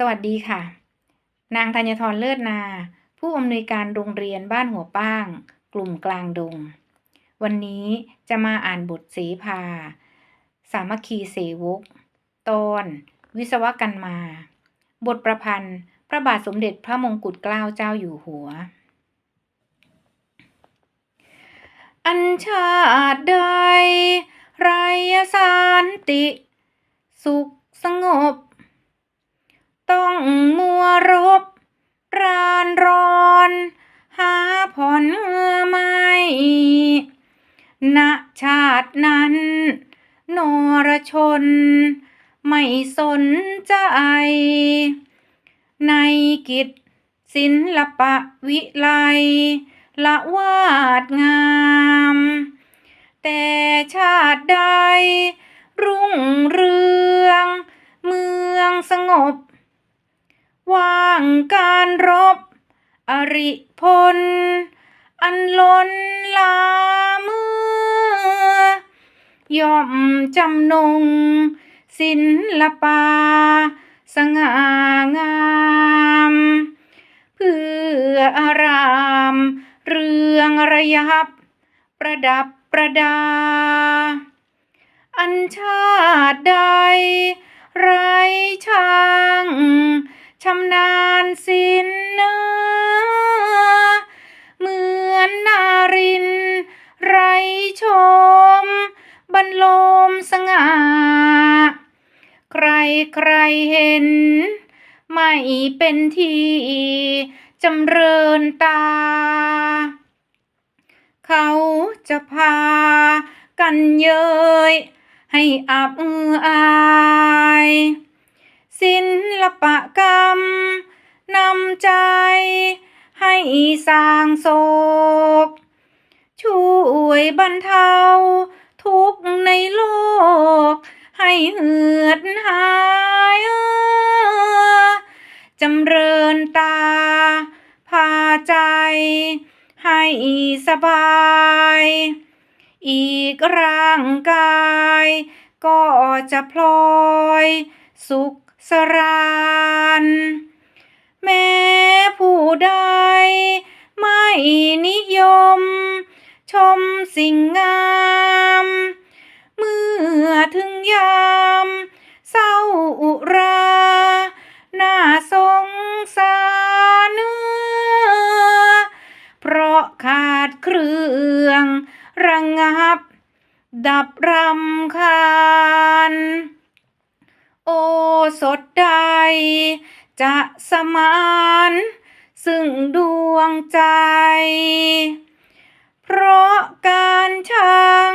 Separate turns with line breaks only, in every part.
สวัสดีค่ะ นางธัญทรเลิศนา ผู้อำนวยการโรงเรียนบ้านหัวป้าง กลุ่มกลางดง วันนี้จะมาอ่านบทเสภา สามัคคีเสวก ตอน วิศวกันมา บทประพันธ์ พระบาทสมเด็จพระมงกุฎเกล้าเจ้าอยู่หัว อันชาติใดไรสันติ สุขสงบ ต้องมัวรบรานรอน หาผ่อนเงือไม่ณชาตินั้น นรชน ไม่สนใจ ในกิจศิลปะวิไลละวาดงาม แต่ชาติใดรุ่งเรือง เมืองสงบ ว่างการรบ อริพล อันล้นลาเมือย่อมจำนง ศิลปา สง่างาม เพื่ออาราม เรืองระยับ ประดับประดา อันชาติใด ไรช่ ใครใครเห็น ไม่เป็นที่ จำเริญตา เขาจะพากันเยยให้อับอายศิลปกรรมนำใจ ให้สร้างโศก ช่วยบรรเทาทุกข์ในโลก ให้เหือดหายจำเริญตา พาใจ ให้สบาย อีกร่างกาย ก็จะพลอย สุขสรานแม้ผู้ใด ไม่นิยม ชมสิ่งงาม ถึงยามเศร้าอุราน่าสงสารเนื้อ เพราะขาดเครื่องระงงับ ดับรำคาญ โอสดใด จะสมาน ซึ่งดวงใจ เพราะการชั่ง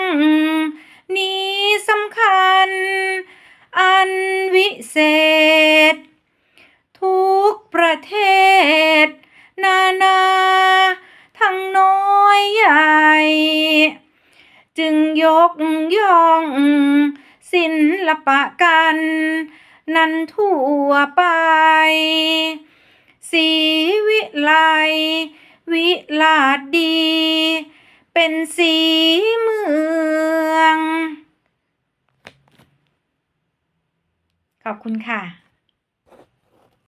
กย่อง ศิลปะกัน นั้นทั่วไป สีวิไล วิลาศดี เป็นสีเมือง ขอบคุณค่ะ